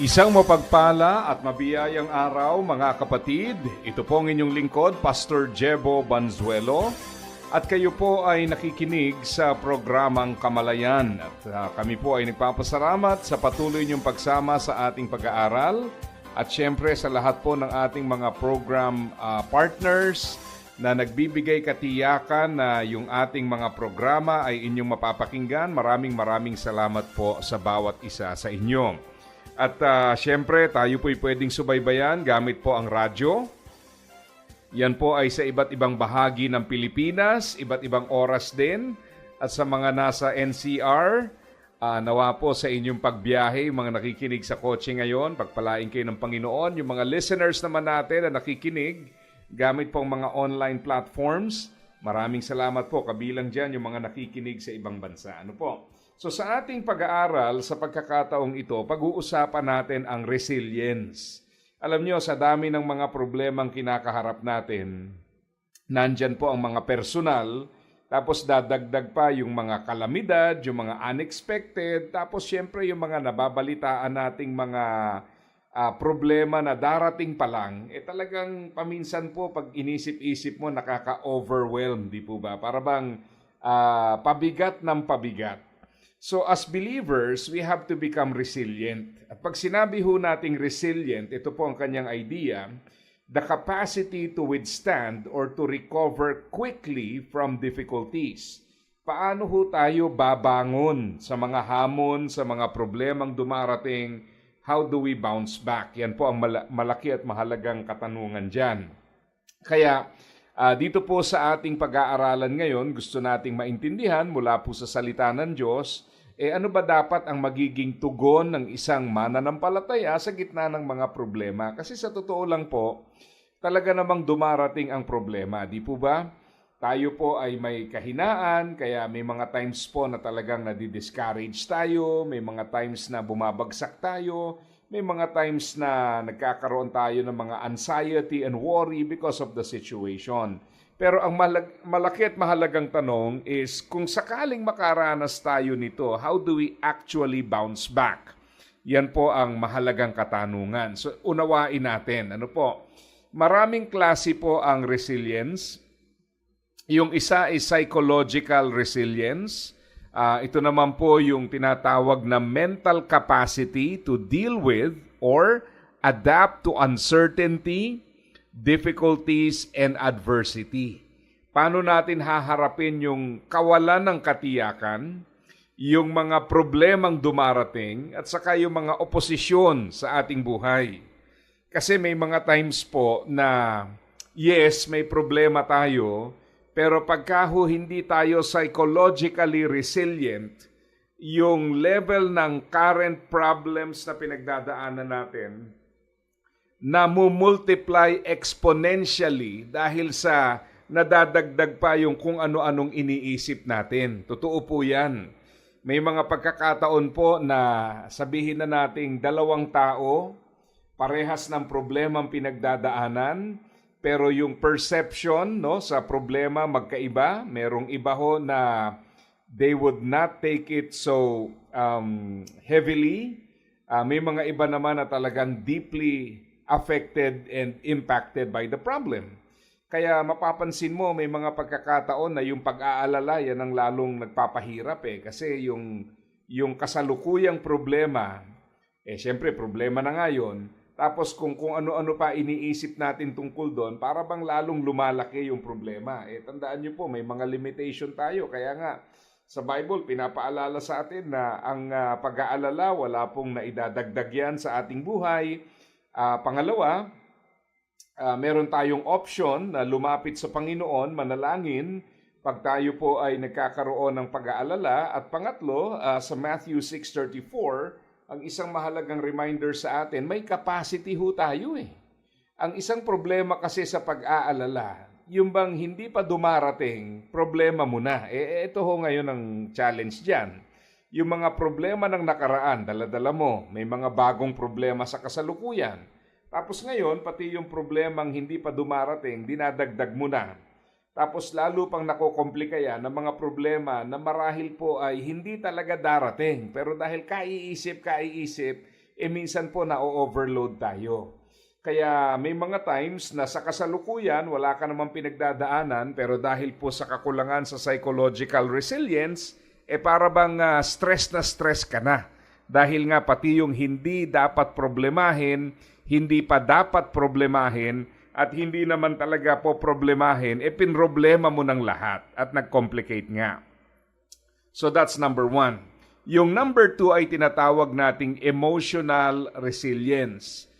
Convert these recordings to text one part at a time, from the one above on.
Isang mapagpala at mabiyayang araw mga kapatid. Ito po ang inyong lingkod, Pastor Jebo Banzuelo. At kayo po ay nakikinig sa programang Kamalayan. At uh, kami po ay nagpapasalamat sa patuloy niyong pagsama sa ating pag-aaral. At syempre sa lahat po ng ating mga program uh, partners na nagbibigay katiyakan na yung ating mga programa ay inyong mapapakinggan. Maraming maraming salamat po sa bawat isa sa inyo. At uh, syempre, tayo po'y pwedeng subaybayan gamit po ang radyo. Yan po ay sa iba't ibang bahagi ng Pilipinas, iba't ibang oras din. At sa mga nasa NCR, uh, nawa po sa inyong pagbiyahe, mga nakikinig sa kotse ngayon, pagpalain kayo ng Panginoon. Yung mga listeners naman natin na nakikinig, gamit po ang mga online platforms, maraming salamat po. Kabilang dyan yung mga nakikinig sa ibang bansa. Ano po? So sa ating pag-aaral sa pagkakataong ito, pag-uusapan natin ang resilience. Alam nyo, sa dami ng mga problemang kinakaharap natin, nandyan po ang mga personal, tapos dadagdag pa yung mga kalamidad, yung mga unexpected, tapos syempre yung mga nababalitaan nating mga uh, problema na darating pa lang, eh talagang paminsan po pag inisip-isip mo nakaka-overwhelm, di po ba? Para bang uh, pabigat ng pabigat. So as believers, we have to become resilient. At pag sinabi ho nating resilient, ito po ang kanyang idea, the capacity to withstand or to recover quickly from difficulties. Paano ho tayo babangon sa mga hamon, sa mga problemang dumarating? How do we bounce back? Yan po ang malaki at mahalagang katanungan dyan. Kaya Uh, dito po sa ating pag-aaralan ngayon, gusto nating maintindihan mula po sa salita ng Diyos, eh ano ba dapat ang magiging tugon ng isang mananampalataya sa gitna ng mga problema? Kasi sa totoo lang po, talaga namang dumarating ang problema, di po ba? Tayo po ay may kahinaan, kaya may mga times po na talagang nadi-discourage tayo, may mga times na bumabagsak tayo, may mga times na nagkakaroon tayo ng mga anxiety and worry because of the situation. Pero ang malag- malaki at mahalagang tanong is kung sakaling makaranas tayo nito, how do we actually bounce back? Yan po ang mahalagang katanungan. So unawain natin. Ano po? Maraming klase po ang resilience. Yung isa is psychological resilience Uh, ito naman po yung tinatawag na mental capacity to deal with or adapt to uncertainty, difficulties, and adversity. Paano natin haharapin yung kawalan ng katiyakan, yung mga problemang dumarating, at saka yung mga oposisyon sa ating buhay. Kasi may mga times po na yes, may problema tayo, pero pagka ho hindi tayo psychologically resilient, yung level ng current problems na pinagdadaanan natin na multiply exponentially dahil sa nadadagdag pa yung kung ano-anong iniisip natin. Totoo po yan. May mga pagkakataon po na sabihin na nating dalawang tao, parehas ng problemang pinagdadaanan, pero yung perception no sa problema magkaiba. Merong iba ho na they would not take it so um, heavily. Uh, may mga iba naman na talagang deeply affected and impacted by the problem. Kaya mapapansin mo may mga pagkakataon na yung pag-aalala yan ang lalong nagpapahirap eh kasi yung yung kasalukuyang problema eh syempre problema na ngayon tapos kung kung ano-ano pa iniisip natin tungkol doon, para bang lalong lumalaki yung problema. Eh tandaan niyo po, may mga limitation tayo. Kaya nga sa Bible pinapaalala sa atin na ang uh, pag-aalala wala pong naidadagdag yan sa ating buhay. Uh, pangalawa, uh, meron tayong option na lumapit sa Panginoon, manalangin pag tayo po ay nagkakaroon ng pag-aalala. At pangatlo, uh, sa Matthew 6.34, ang isang mahalagang reminder sa atin, may capacity ho tayo eh. Ang isang problema kasi sa pag-aalala, yung bang hindi pa dumarating, problema mo na. Eh, ito ho ngayon ang challenge dyan. Yung mga problema ng nakaraan, daladala mo, may mga bagong problema sa kasalukuyan. Tapos ngayon, pati yung problemang hindi pa dumarating, dinadagdag mo na. Tapos lalo pang nakokomplika yan ng mga problema na marahil po ay hindi talaga darating. Pero dahil kaiisip, kaiisip, eh minsan po na-overload tayo. Kaya may mga times na sa kasalukuyan wala ka namang pinagdadaanan pero dahil po sa kakulangan sa psychological resilience, eh para bang ah, stress na stress ka na. Dahil nga pati yung hindi dapat problemahin, hindi pa dapat problemahin, at hindi naman talaga po problemahin, eh pinroblema mo ng lahat at nag-complicate nga. So that's number one. Yung number two ay tinatawag nating emotional resilience.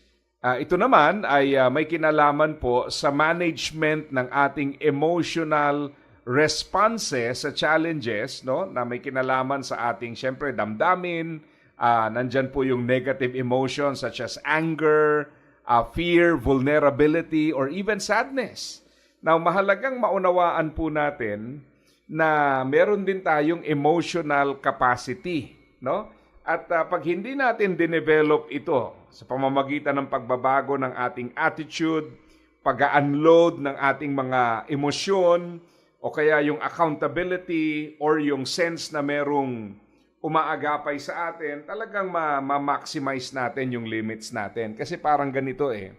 Ah, ito naman ay ah, may kinalaman po sa management ng ating emotional responses sa challenges no na may kinalaman sa ating syempre damdamin. Ah nandyan po yung negative emotions such as anger ah, fear vulnerability or even sadness. Now mahalagang maunawaan po natin na meron din tayong emotional capacity no? At ah, pag hindi natin dinevelop ito sa pamamagitan ng pagbabago ng ating attitude, pag-unload ng ating mga emosyon, o kaya yung accountability or yung sense na merong umaagapay sa atin, talagang ma- ma-maximize natin yung limits natin. Kasi parang ganito eh.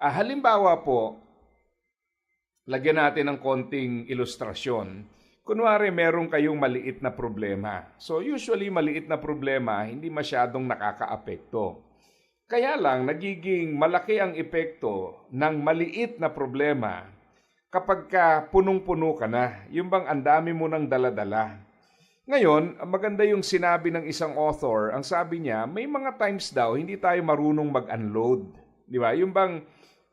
Ah, halimbawa po, lagyan natin ng konting ilustrasyon. Kunwari, meron kayong maliit na problema. So usually, maliit na problema, hindi masyadong nakakaapekto. Kaya lang, nagiging malaki ang epekto ng maliit na problema kapag ka punong-puno ka na. Yung bang ang dami mo ng daladala. Ngayon, maganda yung sinabi ng isang author. Ang sabi niya, may mga times daw hindi tayo marunong mag-unload. Di ba? Yung bang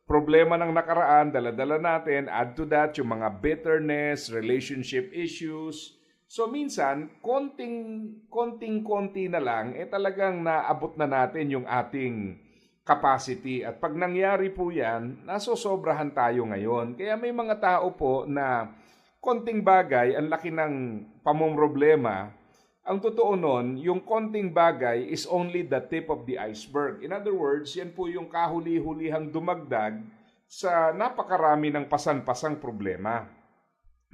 problema ng nakaraan, daladala natin, add to that yung mga bitterness, relationship issues. So minsan, konting konting konti na lang eh talagang naabot na natin yung ating capacity at pag nangyari po 'yan, nasosobrahan tayo ngayon. Kaya may mga tao po na konting bagay ang laki ng pamomroblema. Ang totoo nun, yung konting bagay is only the tip of the iceberg. In other words, yan po yung kahuli-hulihang dumagdag sa napakarami ng pasan-pasang problema.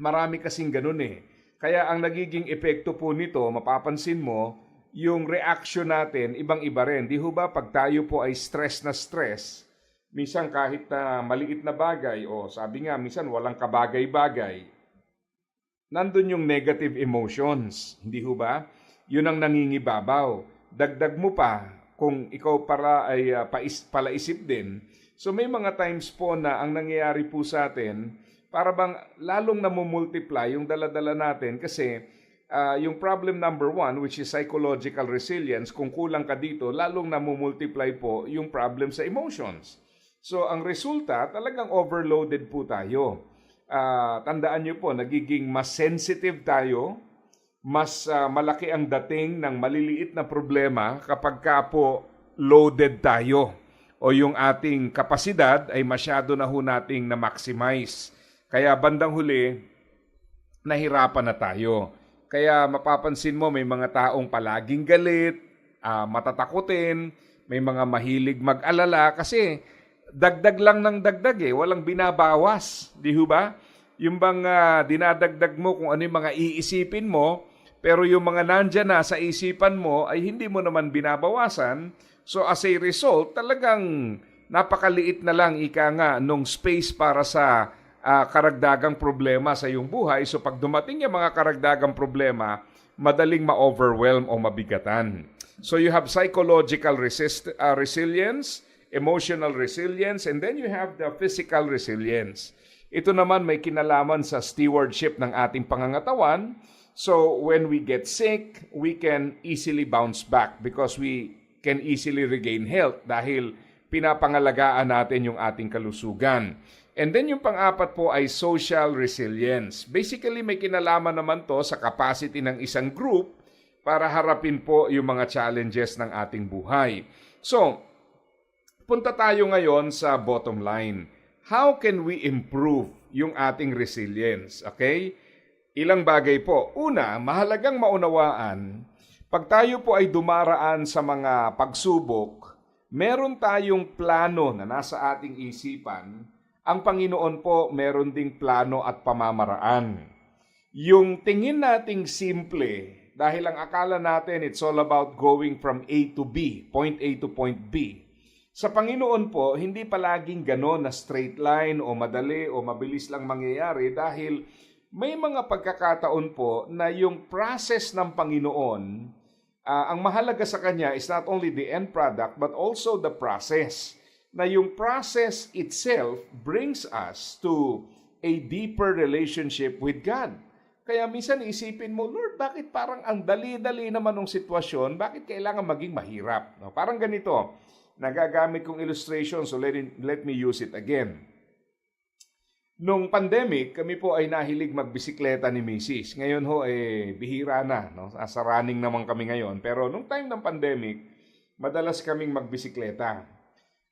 Marami kasing ganun eh. Kaya ang nagiging epekto po nito, mapapansin mo, yung reaction natin, ibang-iba rin. Di ho ba pag tayo po ay stress na stress, minsan kahit na maliit na bagay, o sabi nga, minsan walang kabagay-bagay, nandun yung negative emotions. Hindi ho ba? Yun ang nangingibabaw. Dagdag mo pa, kung ikaw para ay uh, pais, palaisip din. So may mga times po na ang nangyayari po sa atin, para bang lalong namumultiply yung daladala natin kasi uh, yung problem number one, which is psychological resilience, kung kulang ka dito, lalong namumultiply po yung problem sa emotions. So ang resulta, talagang overloaded po tayo. Uh, tandaan nyo po, nagiging mas sensitive tayo, mas uh, malaki ang dating ng maliliit na problema kapag ka po loaded tayo o yung ating kapasidad ay masyado na ho nating na-maximize. Kaya bandang huli, nahirapan na tayo. Kaya mapapansin mo may mga taong palaging galit, uh, matatakutin, may mga mahilig mag-alala kasi dagdag lang ng dagdag eh, walang binabawas, di ho ba? Yung bang uh, dinadagdag mo kung ano yung mga iisipin mo, pero yung mga nandyan na sa isipan mo ay hindi mo naman binabawasan. So as a result, talagang napakaliit na lang ika nga nung space para sa uh, karagdagang problema sa iyong buhay. So pag dumating yung mga karagdagang problema, madaling ma-overwhelm o mabigatan. So you have psychological resist, uh, resilience, emotional resilience, and then you have the physical resilience. Ito naman may kinalaman sa stewardship ng ating pangangatawan. So when we get sick, we can easily bounce back because we can easily regain health dahil pinapangalagaan natin yung ating kalusugan. And then yung pang-apat po ay social resilience. Basically, may kinalaman naman to sa capacity ng isang group para harapin po yung mga challenges ng ating buhay. So, punta tayo ngayon sa bottom line. How can we improve yung ating resilience? Okay? Ilang bagay po. Una, mahalagang maunawaan, pag tayo po ay dumaraan sa mga pagsubok, meron tayong plano na nasa ating isipan. Ang Panginoon po meron ding plano at pamamaraan. Yung tingin nating simple, dahil ang akala natin it's all about going from A to B, point A to point B. Sa Panginoon po, hindi palaging gano'n na straight line o madali o mabilis lang mangyayari dahil may mga pagkakataon po na yung process ng Panginoon, ah, ang mahalaga sa Kanya is not only the end product but also the process. Na yung process itself brings us to a deeper relationship with God. Kaya minsan isipin mo, Lord, bakit parang ang dali-dali naman ng sitwasyon? Bakit kailangan maging mahirap? No, parang ganito, nagagamit kong illustration, so let, let me use it again. Nung pandemic, kami po ay nahilig magbisikleta ni Mrs. Ngayon ho, eh, bihira na. No? Sa running naman kami ngayon. Pero nung time ng pandemic, madalas kaming magbisikleta.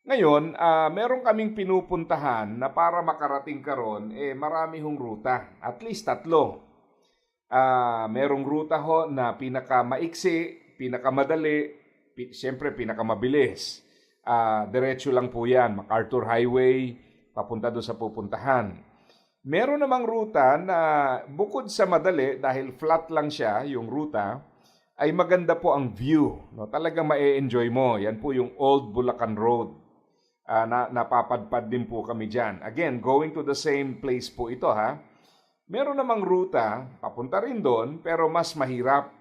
Ngayon, ah, meron kaming pinupuntahan na para makarating karon eh marami hong ruta. At least tatlo. Ah, merong ruta ho na pinakamaiksi, pinakamadali, pi- siyempre pinakamabilis. Ah, diretso lang po 'yan, MacArthur Highway, papunta doon sa pupuntahan. Meron namang ruta na bukod sa madali dahil flat lang siya yung ruta, ay maganda po ang view. No? Talagang ma-enjoy mo. Yan po yung Old Bulacan Road. Ah, na, napapadpad din po kami dyan. Again, going to the same place po ito ha. Meron namang ruta, papunta rin doon, pero mas mahirap.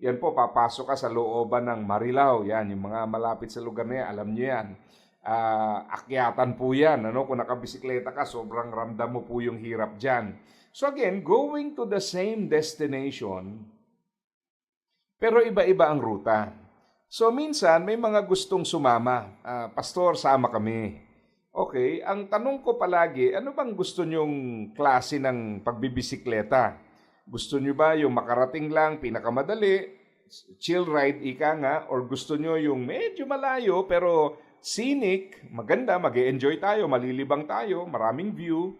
Yan po, papasok ka sa looban ng Marilao. Yan, yung mga malapit sa lugar na yan, alam nyo yan. Ah, akyatan po yan. Ano? Kung nakabisikleta ka, sobrang ramdam mo po yung hirap dyan. So again, going to the same destination, pero iba-iba ang ruta. So minsan may mga gustong sumama. Ah, Pastor, sama kami. Okay, ang tanong ko palagi, ano bang gusto nyong klase ng pagbibisikleta? Gusto nyo ba yung makarating lang, pinakamadali, chill ride, ika nga, or gusto nyo yung medyo malayo pero scenic, maganda, mag enjoy tayo, malilibang tayo, maraming view,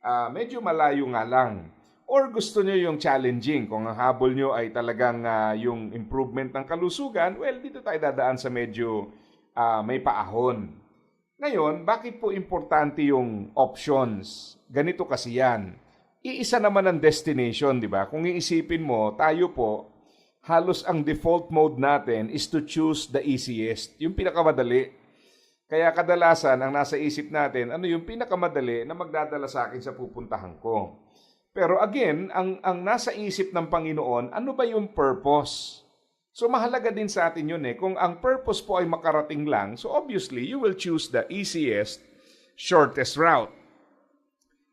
ah, medyo malayo nga lang. Or gusto nyo yung challenging, kung ang habol nyo ay talagang ah, yung improvement ng kalusugan, well, dito tayo dadaan sa medyo ah, may paahon. Ngayon, bakit po importante yung options? Ganito kasi yan. Iisa naman ang destination, di ba? Kung iisipin mo, tayo po, halos ang default mode natin is to choose the easiest, yung pinakamadali. Kaya kadalasan, ang nasa isip natin, ano yung pinakamadali na magdadala sa akin sa pupuntahan ko. Pero again, ang, ang nasa isip ng Panginoon, ano ba yung purpose? So mahalaga din sa atin yun eh. Kung ang purpose po ay makarating lang, so obviously you will choose the easiest, shortest route.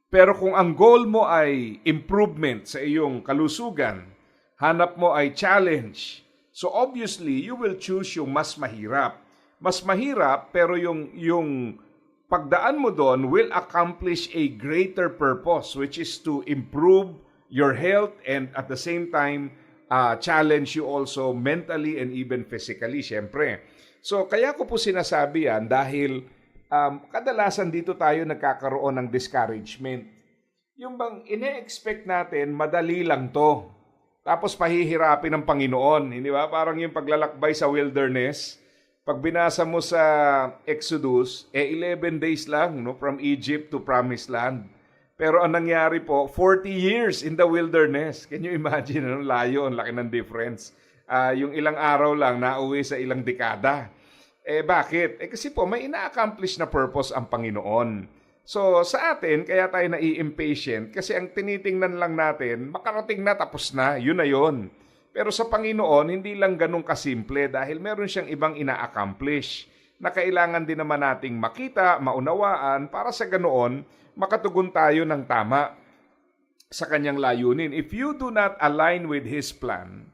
Pero kung ang goal mo ay improvement sa iyong kalusugan, hanap mo ay challenge, so obviously you will choose yung mas mahirap. Mas mahirap pero yung yung pagdaan mo doon will accomplish a greater purpose which is to improve your health and at the same time uh, challenge you also mentally and even physically, syempre. So, kaya ko po sinasabi yan dahil um, kadalasan dito tayo nagkakaroon ng discouragement. Yung bang ine-expect natin, madali lang to. Tapos pahihirapin ng Panginoon. Hindi ba? Parang yung paglalakbay sa wilderness. Pag binasa mo sa Exodus, eh 11 days lang no, from Egypt to Promised Land. Pero ang nangyari po, 40 years in the wilderness. Can you imagine? Ano, layo, ang laki ng difference. Ah, yung ilang araw lang, nauwi sa ilang dekada. Eh bakit? Eh kasi po, may ina-accomplish na purpose ang Panginoon. So sa atin, kaya tayo nai-impatient kasi ang tinitingnan lang natin, makarating na tapos na, yun na yun. Pero sa Panginoon, hindi lang ganun kasimple dahil meron siyang ibang ina-accomplish na kailangan din naman nating makita, maunawaan para sa ganoon makatugon tayo ng tama sa kanyang layunin. If you do not align with His plan,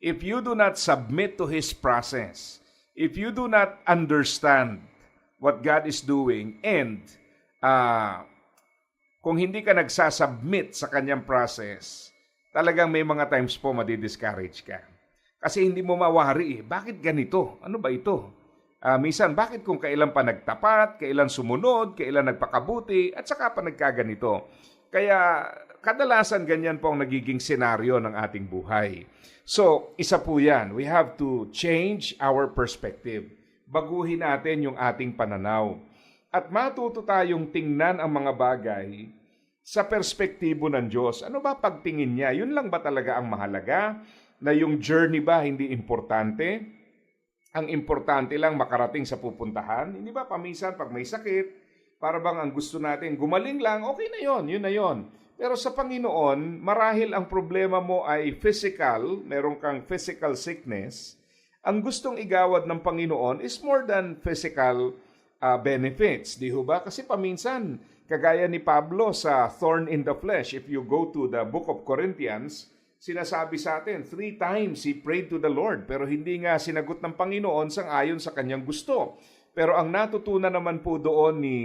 if you do not submit to His process, if you do not understand what God is doing, and ah, kung hindi ka nagsasubmit sa kanyang process, talagang may mga times po madidiscourage ka. Kasi hindi mo mawari eh. Bakit ganito? Ano ba ito? Ah, minsan, bakit kung kailan pa nagtapat, kailan sumunod, kailan nagpakabuti, at saka pa nagkaganito? Kaya kadalasan ganyan po ang nagiging senaryo ng ating buhay. So, isa po yan. We have to change our perspective. Baguhin natin yung ating pananaw. At matuto tayong tingnan ang mga bagay sa perspektibo ng Diyos. Ano ba pagtingin niya? Yun lang ba talaga ang mahalaga? Na yung journey ba hindi importante? Ang importante lang makarating sa pupuntahan? Hindi ba paminsan pag may sakit, para bang ang gusto natin gumaling lang, okay na yon, yun na yon. Pero sa Panginoon, marahil ang problema mo ay physical, meron kang physical sickness, ang gustong igawad ng Panginoon is more than physical uh, benefits. Di ba? Kasi paminsan, kagaya ni Pablo sa thorn in the flesh, if you go to the book of Corinthians, sinasabi sa atin, three times he prayed to the Lord, pero hindi nga sinagot ng Panginoon sang ayon sa kanyang gusto. Pero ang natutunan naman po doon ni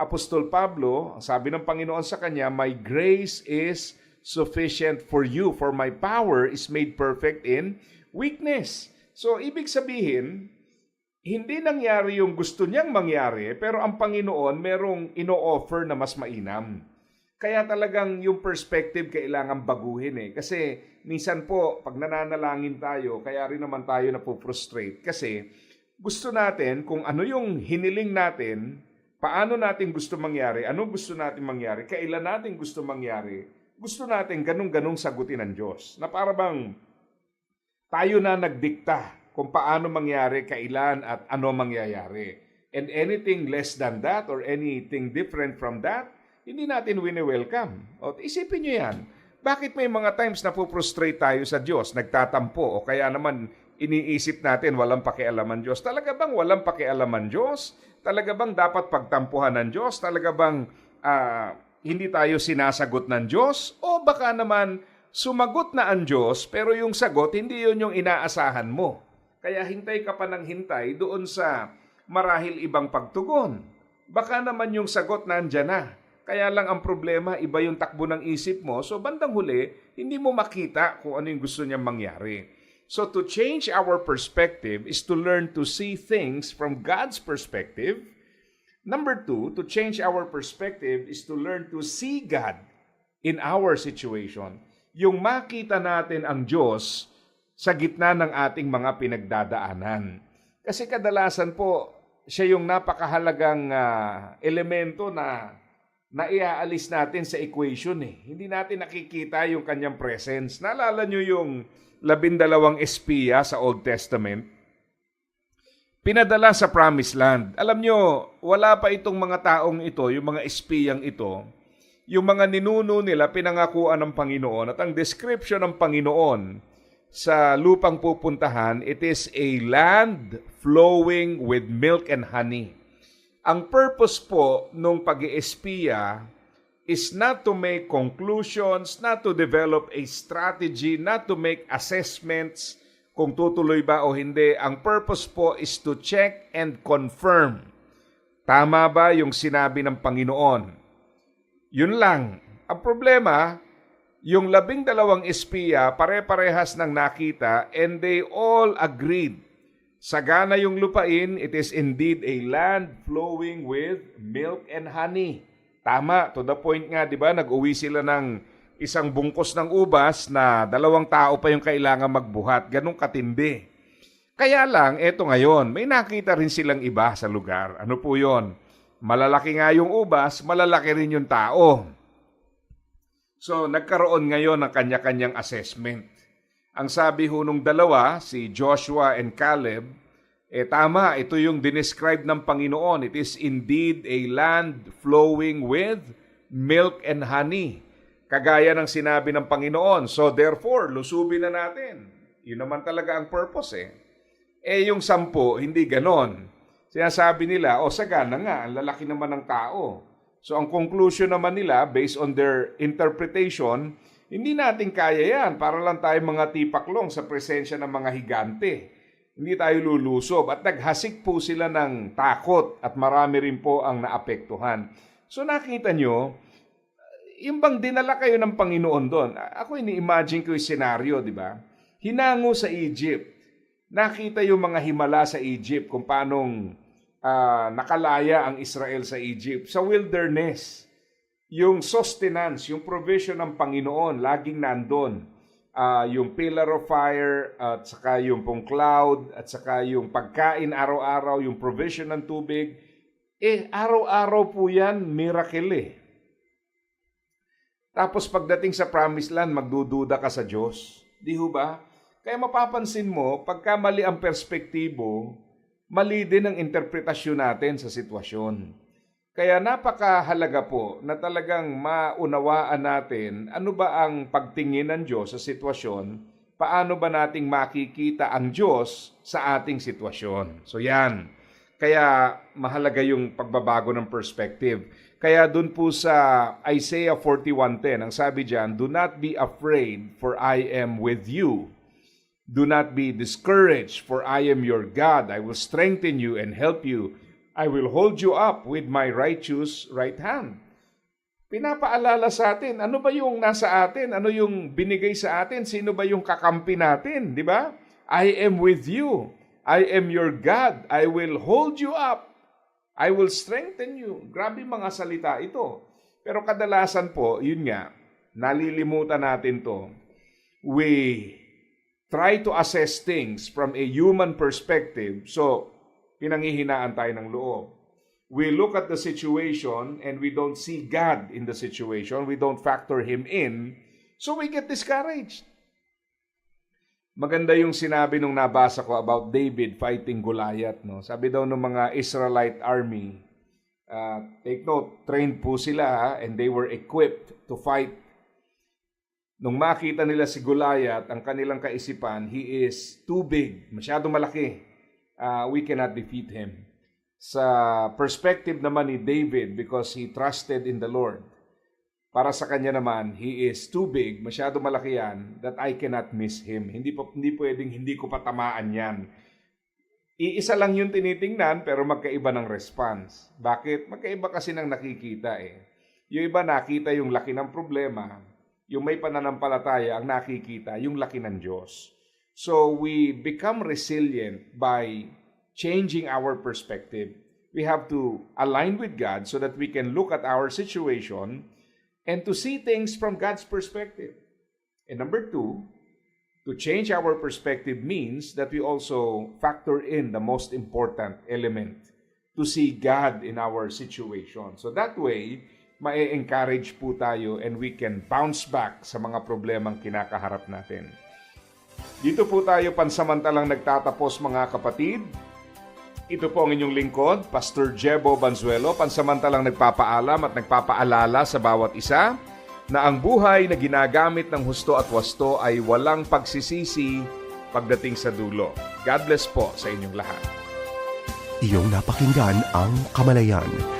Apostol Pablo, ang sabi ng Panginoon sa kanya, My grace is sufficient for you, for my power is made perfect in weakness. So, ibig sabihin, hindi nangyari yung gusto niyang mangyari, pero ang Panginoon merong ino-offer na mas mainam. Kaya talagang yung perspective kailangan baguhin eh. Kasi minsan po, pag nananalangin tayo, kaya rin naman tayo na frustrate Kasi gusto natin kung ano yung hiniling natin, paano natin gusto mangyari, ano gusto natin mangyari, kailan natin gusto mangyari, gusto natin ganung-ganung sagutin ng Diyos. Na para bang tayo na nagdikta kung paano mangyari, kailan at ano mangyayari. And anything less than that or anything different from that, hindi natin wini-welcome. O isipin nyo yan. Bakit may mga times na frustrate tayo sa Diyos, nagtatampo, o kaya naman iniisip natin walang pakialaman Diyos? Talaga bang walang pakialaman Diyos? Talaga bang dapat pagtampuhan ng Diyos? Talaga bang ah, hindi tayo sinasagot ng Diyos? O baka naman sumagot na ang Diyos pero yung sagot hindi yun yung inaasahan mo. Kaya hintay ka pa ng hintay doon sa marahil ibang pagtugon. Baka naman yung sagot nandyan na. Kaya lang ang problema, iba yung takbo ng isip mo. So bandang huli, hindi mo makita kung ano yung gusto niya mangyari. So to change our perspective is to learn to see things from God's perspective. Number two, to change our perspective is to learn to see God in our situation. Yung makita natin ang Diyos sa gitna ng ating mga pinagdadaanan. Kasi kadalasan po, siya yung napakahalagang ah, elemento na naiaalis natin sa equation eh. Hindi natin nakikita yung kanyang presence. Naalala nyo yung labindalawang espiya sa Old Testament? Pinadala sa Promised Land. Alam nyo, wala pa itong mga taong ito, yung mga espiyang ito, yung mga ninuno nila pinangakuan ng Panginoon at ang description ng Panginoon sa lupang pupuntahan, it is a land flowing with milk and honey. Ang purpose po nung pag espiya is not to make conclusions, not to develop a strategy, not to make assessments kung tutuloy ba o hindi. Ang purpose po is to check and confirm. Tama ba yung sinabi ng Panginoon? Yun lang. Ang problema, yung labing dalawang espiya, pare-parehas ng nakita and they all agreed. Sagana yung lupain, it is indeed a land flowing with milk and honey. Tama, to the point nga, di ba, nag-uwi sila ng isang bungkos ng ubas na dalawang tao pa yung kailangan magbuhat. Ganong katindi. Kaya lang, eto ngayon, may nakita rin silang iba sa lugar. Ano po yon? Malalaki nga yung ubas, malalaki rin yung tao. So, nagkaroon ngayon ng kanya-kanyang assessment. Ang sabi ho nung dalawa, si Joshua and Caleb, eh tama, ito yung dinescribe ng Panginoon. It is indeed a land flowing with milk and honey. Kagaya ng sinabi ng Panginoon. So therefore, lusubin na natin. Yun naman talaga ang purpose eh. Eh yung sampu, hindi ganon. Sinasabi nila, o sagana nga, ang lalaki naman ng tao. So ang conclusion naman nila, based on their interpretation, hindi natin kaya yan. Para lang tayo mga tipaklong sa presensya ng mga higante. Hindi tayo lulusob. At naghasik po sila ng takot at marami rin po ang naapektuhan. So nakita nyo, yung bang dinala kayo ng Panginoon doon, ako ini-imagine ko yung senaryo, di ba? hinango sa Egypt. Nakita yung mga himala sa Egypt kung paanong ah, nakalaya ang Israel sa Egypt. Sa wilderness, yung sustenance, yung provision ng Panginoon, laging nandun. Ah, yung pillar of fire, at saka yung pong cloud, at saka yung pagkain araw-araw, yung provision ng tubig. Eh, araw-araw po yan, miracle eh. Tapos pagdating sa promised land, magdududa ka sa Diyos. Di ho ba? Kaya mapapansin mo, pagka mali ang perspektibo, mali din ang interpretasyon natin sa sitwasyon. Kaya napakahalaga po na talagang maunawaan natin ano ba ang pagtingin ng Diyos sa sitwasyon, paano ba nating makikita ang Diyos sa ating sitwasyon. So yan. Kaya mahalaga yung pagbabago ng perspective. Kaya dun po sa Isaiah 41.10, ang sabi diyan, Do not be afraid, for I am with you. Do not be discouraged, for I am your God. I will strengthen you and help you. I will hold you up with my righteous right hand. Pinapaalala sa atin, ano ba yung nasa atin? Ano yung binigay sa atin? Sino ba yung kakampi natin? Di ba? I am with you. I am your God. I will hold you up. I will strengthen you. Grabe mga salita ito. Pero kadalasan po, yun nga, nalilimutan natin to. We try to assess things from a human perspective. So, pinanghihinaan tayo ng loob. We look at the situation and we don't see God in the situation. We don't factor Him in. So we get discouraged. Maganda yung sinabi nung nabasa ko about David fighting Goliath. No? Sabi daw ng mga Israelite army, uh, take note, trained po sila and they were equipped to fight. Nung makita nila si Goliath, ang kanilang kaisipan, he is too big, masyado malaki. Uh, we cannot defeat him. Sa perspective naman ni David, because he trusted in the Lord, para sa kanya naman, he is too big, masyado malaki yan, that I cannot miss him. Hindi, po, hindi pwedeng hindi ko patamaan yan. Iisa lang yung tinitingnan, pero magkaiba ng response. Bakit? Magkaiba kasi ng nakikita eh. Yung iba nakita yung laki ng problema, yung may pananampalataya ang nakikita, yung laki ng Diyos. So we become resilient by changing our perspective. We have to align with God so that we can look at our situation and to see things from God's perspective. And number two, to change our perspective means that we also factor in the most important element to see God in our situation. So that way, ma-encourage po tayo and we can bounce back sa mga problemang kinakaharap natin. Dito po tayo pansamantalang nagtatapos mga kapatid. Ito po ang inyong lingkod, Pastor Jebo Banzuelo, pansamantalang nagpapaalam at nagpapaalala sa bawat isa na ang buhay na ginagamit ng husto at wasto ay walang pagsisisi pagdating sa dulo. God bless po sa inyong lahat. Iyong napakinggan ang Kamalayan.